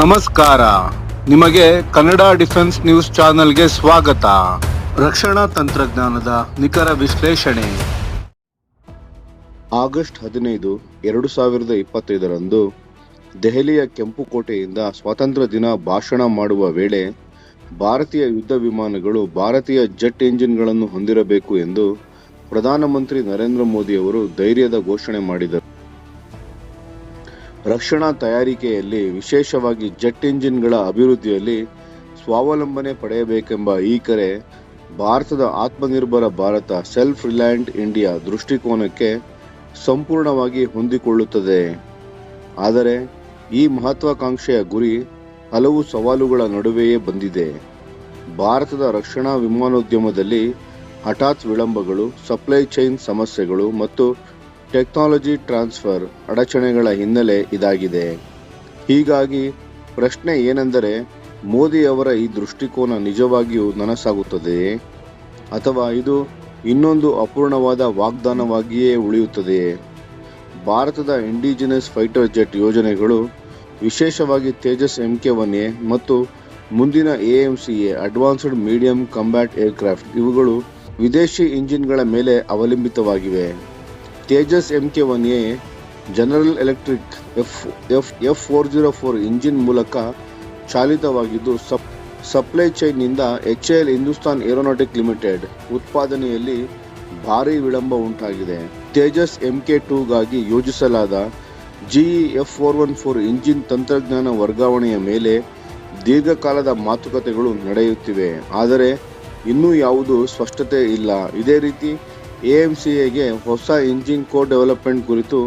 ನಮಸ್ಕಾರ. ನಿಮಗೆ Kannada defence news ಚಾನೆಲ್ಗೆ ಸ್ವಾಗತ. ರಕ್ಷಣಾ ತಂತ್ರಜ್ಞಾನದ ನಿಖರ ವಿಶ್ಲೇಷಣೆ. ಆಗಸ್ಟ್ ಹದಿನೈದು, ಎರಡು ಸಾವಿರದ ಇಪ್ಪತ್ತೈದರಂದು ದೆಹಲಿಯ ಕೆಂಪುಕೋಟೆಯಿಂದ ಸ್ವಾತಂತ್ರ್ಯ ದಿನ ಭಾಷಣ ಮಾಡುವ ವೇಳೆ ಭಾರತೀಯ ಯುದ್ಧ ವಿಮಾನಗಳು ಭಾರತೀಯ ಜೆಟ್ ಎಂಜಿನ್ಗಳನ್ನು ಹೊಂದಿರಬೇಕು ಎಂದು ಪ್ರಧಾನಮಂತ್ರಿ ನರೇಂದ್ರ ಮೋದಿ ಅವರು ಧೈರ್ಯದ ಘೋಷಣೆ ಮಾಡಿದರು. ರಕ್ಷಣಾ ತಯಾರಿಕೆಯಲ್ಲಿ ವಿಶೇಷವಾಗಿ ಜೆಟ್ ಇಂಜಿನ್ಗಳ ಅಭಿವೃದ್ಧಿಯಲ್ಲಿ ಸ್ವಾವಲಂಬನೆ ಪಡೆಯಬೇಕೆಂಬ ಈ ಕರೆ ಭಾರತದ Atmanirbhar Bharat self reliant India ದೃಷ್ಟಿಕೋನಕ್ಕೆ ಸಂಪೂರ್ಣವಾಗಿ ಹೊಂದಿಕೊಳ್ಳುತ್ತದೆ. ಆದರೆ ಈ ಮಹತ್ವಾಕಾಂಕ್ಷೆಯ ಗುರಿ ಹಲವು ಸವಾಲುಗಳ ನಡುವೆಯೇ ಬಂದಿದೆ. ಭಾರತದ ರಕ್ಷಣಾ ವಿಮಾನೋದ್ಯಮದಲ್ಲಿ ಹಠಾತ್ ವಿಳಂಬಗಳು, ಸಪ್ಲೈ ಚೈನ್ ಸಮಸ್ಯೆಗಳು ಮತ್ತು ಟೆಕ್ನಾಲಜಿ ಟ್ರಾನ್ಸ್ಫರ್ ಅಡಚಣೆಗಳ ಹಿನ್ನೆಲೆ ಇದಾಗಿದೆ. ಹೀಗಾಗಿ ಪ್ರಶ್ನೆ ಏನೆಂದರೆ ಮೋದಿಯವರ ಈ ದೃಷ್ಟಿಕೋನ ನಿಜವಾಗಿಯೂ ನನಸಾಗುತ್ತದೆಯೇ ಅಥವಾ ಇದು ಇನ್ನೊಂದು ಅಪೂರ್ಣವಾದ ವಾಗ್ದಾನವಾಗಿಯೇ ಉಳಿಯುತ್ತದೆಯೇ ಭಾರತದ ಇಂಡಿಜಿನಸ್ ಫೈಟರ್ ಜೆಟ್ ಯೋಜನೆಗಳು ವಿಶೇಷವಾಗಿ Tejas M K one A ಮತ್ತು ಮುಂದಿನ A M C A advanced medium combat aircraft ಇವುಗಳು ವಿದೇಶಿ ಇಂಜಿನ್ಗಳ ಮೇಲೆ ಅವಲಂಬಿತವಾಗಿವೆ. Tejas M K one A general electric F F F four zero four engine ಮೂಲಕ ಚಾಲಿತವಾಗಿದ್ದು, sup supply ಚೈನ್ನಿಂದ H L Hindustan aeronautic limited ಉತ್ಪಾದನೆಯಲ್ಲಿ ಭಾರೀ ವಿಳಂಬ ಉಂಟಾಗಿದೆ. ತೇಜಸ್ ಎಂ ಕೆ ಟೂಗಾಗಿ ಯೋಜಿಸಲಾದ GE F four one four engine ತಂತ್ರಜ್ಞಾನ ವರ್ಗಾವಣೆಯ ಮೇಲೆ ದೀರ್ಘಕಾಲದ ಮಾತುಕತೆಗಳು ನಡೆಯುತ್ತಿವೆ. ಆದರೆ, ಇನ್ನೂ ಯಾವುದೂ ಸ್ಪಷ್ಟತೆ ಇಲ್ಲ. ಇದೇ ರೀತಿ ಎಎಂಸಿಎಗೆ ಹೊಸ ಇಂಜಿನ್ ಕೋ ಡೆವಲಪ್ಮೆಂಟ್ ಕುರಿತು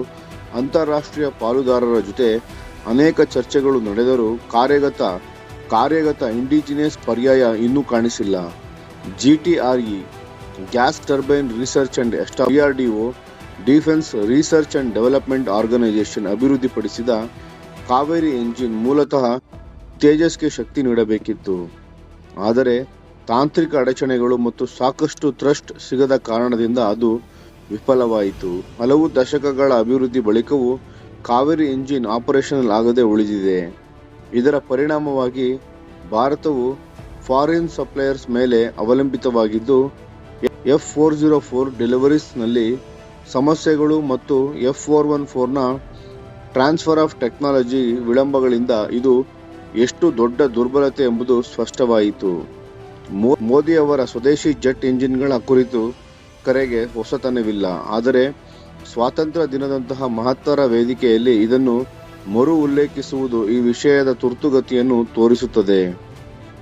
ಅಂತಾರಾಷ್ಟ್ರೀಯ ಪಾಲುದಾರರ ಜೊತೆ ಅನೇಕ ಚರ್ಚೆಗಳು ನಡೆದರೂ ಕಾರ್ಯಗತ ಕಾರ್ಯಗತ ಇಂಡಿಜಿನಿಯಸ್ ಪರ್ಯಾಯ ಇನ್ನೂ ಕಾಣಿಸಿಲ್ಲ. G T R E, gas turbine research and O, defence research and development organisation ಅಭಿವೃದ್ಧಿಪಡಿಸಿದ ಕಾವೇರಿ ಎಂಜಿನ್ ಮೂಲತಃ ತೇಜಸ್ಗೆ ಶಕ್ತಿ ನೀಡಬೇಕಿತ್ತು. ಆದರೆ ತಾಂತ್ರಿಕ ಅಡಚಣೆಗಳು ಮತ್ತು ಸಾಕಷ್ಟು ಥ್ರಸ್ಟ್ ಸಿಗದ ಕಾರಣದಿಂದ ಅದು ವಿಫಲವಾಯಿತು. ಹಲವು ದಶಕಗಳ ಅಭಿವೃದ್ಧಿ ಬಳಿಕವೂ ಕಾವೇರಿ ಇಂಜಿನ್ ಆಪರೇಷನಲ್ ಆಗದೆ ಉಳಿದಿದೆ. ಇದರ ಪರಿಣಾಮವಾಗಿ ಭಾರತವು ಫಾರಿನ್ ಸಪ್ಲೈಯರ್ಸ್ ಮೇಲೆ ಅವಲಂಬಿತವಾಗಿದ್ದು, ಎಫ್ ಫೋರ್ ಜೀರೋ ಫೋರ್ ಡೆಲಿವರೀಸ್ನಲ್ಲಿ ಸಮಸ್ಯೆಗಳು ಮತ್ತು ಎಫ್ ಫೋರ್ ಒನ್ ಫೋರ್ನ ಟ್ರಾನ್ಸ್ಫರ್ ಆಫ್ ಟೆಕ್ನಾಲಜಿ ವಿಳಂಬಗಳಿಂದ ಇದು ಎಷ್ಟು ದೊಡ್ಡ ದುರ್ಬಲತೆ ಎಂಬುದು ಸ್ಪಷ್ಟವಾಯಿತು. ಮೋದಿ ಅವರ ಸ್ವದೇಶಿ ಜೆಟ್ ಇಂಜಿನ್ಗಳ ಕುರಿತು ಕರೆಗೆ ಹೊಸತನವಿಲ್ಲ. ಆದರೆ ಸ್ವಾತಂತ್ರ್ಯ ದಿನದಂತಹ ಮಹತ್ತರ ವೇದಿಕೆಯಲ್ಲಿ ಇದನ್ನು ಮರು ಉಲ್ಲೇಖಿಸುವುದು ಈ ವಿಷಯದ ತುರ್ತುಗತಿಯನ್ನು ತೋರಿಸುತ್ತದೆ.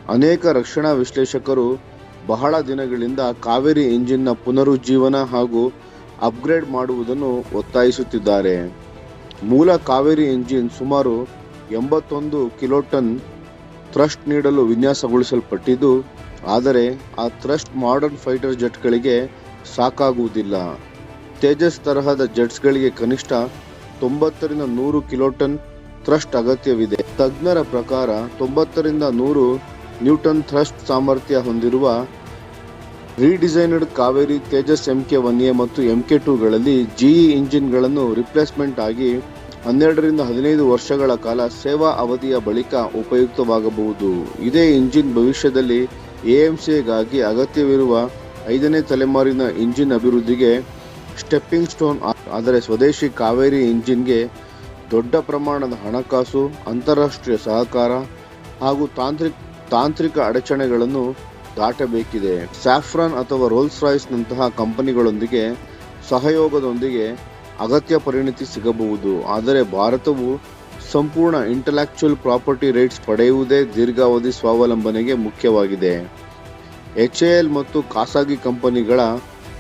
ಅನೇಕ ರಕ್ಷಣಾ ವಿಶ್ಲೇಷಕರು ಬಹಳ ದಿನಗಳಿಂದ ಕಾವೇರಿ ಇಂಜಿನ್ನ ಪುನರುಜ್ಜೀವನ ಹಾಗೂ ಅಪ್ಗ್ರೇಡ್ ಮಾಡುವುದನ್ನು ಒತ್ತಾಯಿಸುತ್ತಿದ್ದಾರೆ. ಮೂಲ ಕಾವೇರಿ ಇಂಜಿನ್ ಸುಮಾರು ಎಂಬತ್ತೊಂದು ಕಿಲೋಟನ್ ಥ್ರಸ್ಟ್ ನೀಡಲು ವಿನ್ಯಾಸಗೊಳಿಸಲ್ಪಟ್ಟಿದ್ದು ಆದರೆ ಆ ಥ್ರಸ್ಟ್ ಮಾಡರ್ನ್ ಫೈಟರ್ ಜೆಟ್ಗಳಿಗೆ ಸಾಕಾಗುವುದಿಲ್ಲ. ತೇಜಸ್ ತರಹದ ಜೆಟ್ಸ್ಗಳಿಗೆ ಕನಿಷ್ಠ ತೊಂಬತ್ತರಿಂದ ನೂರು ಕಿಲೋಟನ್ ಥ್ರಸ್ಟ್ ಅಗತ್ಯವಿದೆ. ತಜ್ಞರ ಪ್ರಕಾರ ತೊಂಬತ್ತರಿಂದ ನೂರು ನ್ಯೂಟನ್ ಥ್ರಸ್ಟ್ ಸಾಮರ್ಥ್ಯ ಹೊಂದಿರುವ redesigned Kaveri Tejas M K one A ಮತ್ತು ಎಂ ಕೆ ಟೂಗಳಲ್ಲಿ ಜಿಇ ಇಂಜಿನ್ಗಳನ್ನು ರಿಪ್ಲೇಸ್ಮೆಂಟ್ ಆಗಿ ಹನ್ನೆರಡರಿಂದ ಹದಿನೈದು ವರ್ಷಗಳ ಕಾಲ ಸೇವಾ ಅವಧಿಯ ಬಳಿಕ ಉಪಯುಕ್ತವಾಗಬಹುದು. ಇದೇ ಇಂಜಿನ್ ಭವಿಷ್ಯದಲ್ಲಿ ಎಎಂಸಿಗಾಗಿ ಅಗತ್ಯವಿರುವ ಐದನೇ ತಲೆಮಾರಿನ ಇಂಜಿನ್ ಅಭಿವೃದ್ಧಿಗೆ ಸ್ಟೆಪ್ಪಿಂಗ್ ಸ್ಟೋನ್ ಆದರೆ ಸ್ವದೇಶಿ ಕಾವೇರಿ ಇಂಜಿನ್ಗೆ ದೊಡ್ಡ ಪ್ರಮಾಣದ ಹಣಕಾಸು, ಅಂತಾರಾಷ್ಟ್ರೀಯ ಸಹಕಾರ ಹಾಗೂ ತಾಂತ್ರಿಕ ತಾಂತ್ರಿಕ ಅಡಚಣೆಗಳನ್ನು ದಾಟಬೇಕಿದೆ. ಸ್ಯಾಫ್ರಾನ್ ಅಥವಾ ರೋಲ್ಸ್ ರಾಯ್ಸ್ನಂತಹ ಕಂಪನಿಗಳೊಂದಿಗೆ ಸಹಯೋಗದೊಂದಿಗೆ ಅಗತ್ಯ ಪರಿಣಿತಿ ಸಿಗಬಹುದು. ಆದರೆ ಭಾರತವು ಸಂಪೂರ್ಣ ಇಂಟಲೆಕ್ಚುಯಲ್ ಪ್ರಾಪರ್ಟಿ ರೈಟ್ಸ್ ಪಡೆಯುವುದೇ ದೀರ್ಘಾವಧಿ ಸ್ವಾವಲಂಬನೆಗೆ ಮುಖ್ಯವಾಗಿದೆ. ಎಚ್ಎಎಲ್ ಮತ್ತು ಖಾಸಗಿ ಕಂಪನಿಗಳ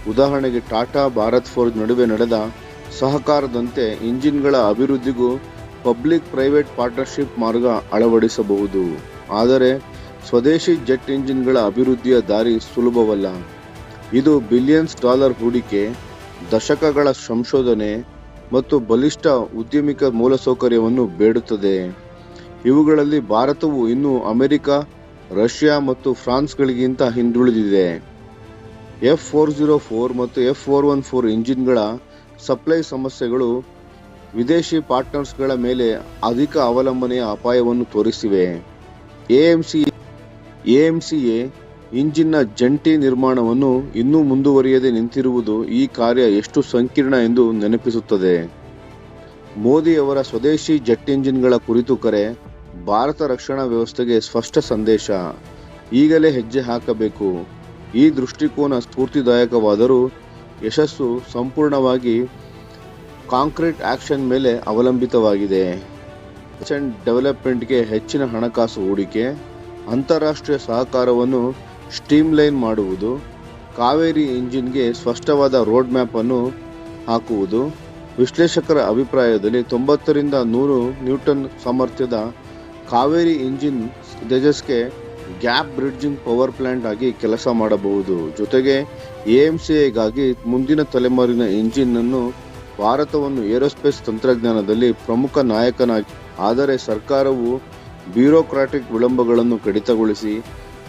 ಉದಾಹರಣೆಗೆ ಟಾಟಾ, ಭಾರತ್ ಫೋರ್ಜ್ ನಡುವೆ ನಡೆದ ಸಹಕಾರದಂತೆ ಇಂಜಿನ್ಗಳ ಅಭಿವೃದ್ಧಿಗೂ ಪಬ್ಲಿಕ್ ಪ್ರೈವೇಟ್ ಪಾರ್ಟ್ನರ್ಶಿಪ್ ಮಾರ್ಗ ಅಳವಡಿಸಬಹುದು. ಆದರೆ ಸ್ವದೇಶಿ ಜೆಟ್ ಇಂಜಿನ್ಗಳ ಅಭಿವೃದ್ಧಿಯ ದಾರಿ ಸುಲಭವಲ್ಲ. ಇದು ಬಿಲಿಯನ್ಸ್ ಡಾಲರ್ ಹೂಡಿಕೆ, ದಶಕಗಳ ಸಂಶೋಧನೆ ಮತ್ತು ಬಲಿಷ್ಠ ಉದ್ಯಮಿಕ ಮೂಲಸೌಕರ್ಯವನ್ನು ಬೇಡುತ್ತದೆ. ಇವುಗಳಲ್ಲಿ ಭಾರತವು ಇನ್ನೂ ಅಮೆರಿಕ, ರಷ್ಯಾ ಮತ್ತು ಫ್ರಾನ್ಸ್ಗಳಿಗಿಂತ ಹಿಂದುಳಿದಿದೆ. ಎಫ್ ಫೋರ್ ಜೀರೋ ಫೋರ್ ಮತ್ತು ಎಫ್ ಫೋರ್ ಒನ್ ಫೋರ್ ಇಂಜಿನ್ಗಳ ಸಪ್ಲೈ ಸಮಸ್ಯೆಗಳು ವಿದೇಶಿ ಪಾರ್ಟ್ನರ್ಸ್ಗಳ ಮೇಲೆ ಅಧಿಕ ಅವಲಂಬನೆಯ ಅಪಾಯವನ್ನು ತೋರಿಸಿವೆ. ಎಎಂಸಿ ಎಎಂಸಿಎ ಇಂಜಿನ್ನ ಜಂಟಿ ನಿರ್ಮಾಣವನ್ನು ಇನ್ನೂ ಮುಂದುವರಿಯದೆ ನಿಂತಿರುವುದು ಈ ಕಾರ್ಯ ಎಷ್ಟು ಸಂಕೀರ್ಣ ಎಂದು ನೆನಪಿಸುತ್ತದೆ. ಮೋದಿಯವರ ಸ್ವದೇಶಿ ಜೆಟ್ ಇಂಜಿನ್ಗಳ ಕುರಿತು ಕರೆ, ಭಾರತ ರಕ್ಷಣಾ ವ್ಯವಸ್ಥೆಗೆ ಸ್ಪಷ್ಟ ಸಂದೇಶ. ಈಗಲೇ ಹೆಜ್ಜೆ ಹಾಕಬೇಕು. ಈ ದೃಷ್ಟಿಕೋನ ಸ್ಫೂರ್ತಿದಾಯಕವಾದರೂ ಯಶಸ್ಸು ಸಂಪೂರ್ಣವಾಗಿ ಕಾಂಕ್ರೀಟ್ ಆಕ್ಷನ್ ಮೇಲೆ ಅವಲಂಬಿತವಾಗಿದೆ. ಅಂಡ್ ಡೆವಲಪ್ಮೆಂಟ್ಗೆ ಹೆಚ್ಚಿನ ಹಣಕಾಸು ಹೂಡಿಕೆ, ಅಂತಾರಾಷ್ಟ್ರೀಯ ಸಹಕಾರವನ್ನು ಸ್ಟ್ರೀಮ್ಲೈನ್ ಮಾಡುವುದು, ಕಾವೇರಿ ಇಂಜಿನ್ಗೆ ಸ್ಪಷ್ಟವಾದ ರೋಡ್ ಮ್ಯಾಪ್ ಅನ್ನು ಹಾಕುವುದು. ವಿಶ್ಲೇಷಕರ ಅಭಿಪ್ರಾಯದಲ್ಲಿ ತೊಂಬತ್ತರಿಂದ ನೂರು ನ್ಯೂಟನ್ ಸಾಮರ್ಥ್ಯದ ಕಾವೇರಿ ಇಂಜಿನ್ ತೇಜಸ್ಗೆ ಗ್ಯಾಪ್ ಬ್ರಿಡ್ಜಿಂಗ್ ಪವರ್ ಪ್ಲಾಂಟ್ ಆಗಿ ಕೆಲಸ ಮಾಡಬಹುದು. ಜೊತೆಗೆ ಎಎಂಸಿಎಗಾಗಿ ಮುಂದಿನ ತಲೆಮಾರಿನ ಇಂಜಿನ್ ಅನ್ನು ಭಾರತವನ್ನು ಏರೋಸ್ಪೇಸ್ ತಂತ್ರಜ್ಞಾನದಲ್ಲಿ ಪ್ರಮುಖ ನಾಯಕನಾಗಿ, ಆದರೆ ಸರ್ಕಾರವು ಬ್ಯೂರೋಕ್ರಾಟಿಕ್ ವಿಳಂಬಗಳನ್ನು ಕಡಿತಗೊಳಿಸಿ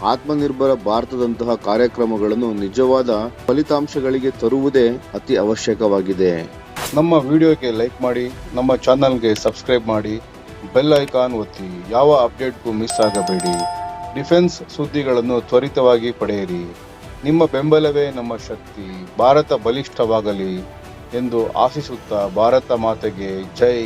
ಆತ್ಮನಿರ್ಭರ ಭಾರತದಂತಹ ಕಾರ್ಯಕ್ರಮಗಳನ್ನು ನಿಜವಾದ ಫಲಿತಾಂಶಗಳಿಗೆ ತರುವುದೇ ಅತಿ ಅವಶ್ಯಕವಾಗಿದೆ. ನಮ್ಮ ವಿಡಿಯೋಗೆ ಲೈಕ್ ಮಾಡಿ, ನಮ್ಮ ಚಾನಲ್ಗೆ ಸಬ್ಸ್ಕ್ರೈಬ್ ಮಾಡಿ, ಬೆಲ್ ಐಕಾನ್ ಒತ್ತಿ, ಯಾವ ಅಪ್ಡೇಟ್ಗೂ ಮಿಸ್ ಆಗಬೇಡಿ. ಡಿಫೆನ್ಸ್ ಸುದ್ದಿಗಳನ್ನು ತ್ವರಿತವಾಗಿ ಪಡೆಯಿರಿ. ನಿಮ್ಮ ಬೆಂಬಲವೇ ನಮ್ಮ ಶಕ್ತಿ, ಭಾರತ ಬಲಿಷ್ಠವಾಗಲಿ ಎಂದು ಆಶಿಸುತ್ತಾ ಭಾರತ ಮಾತೆಗೆ ಜೈ.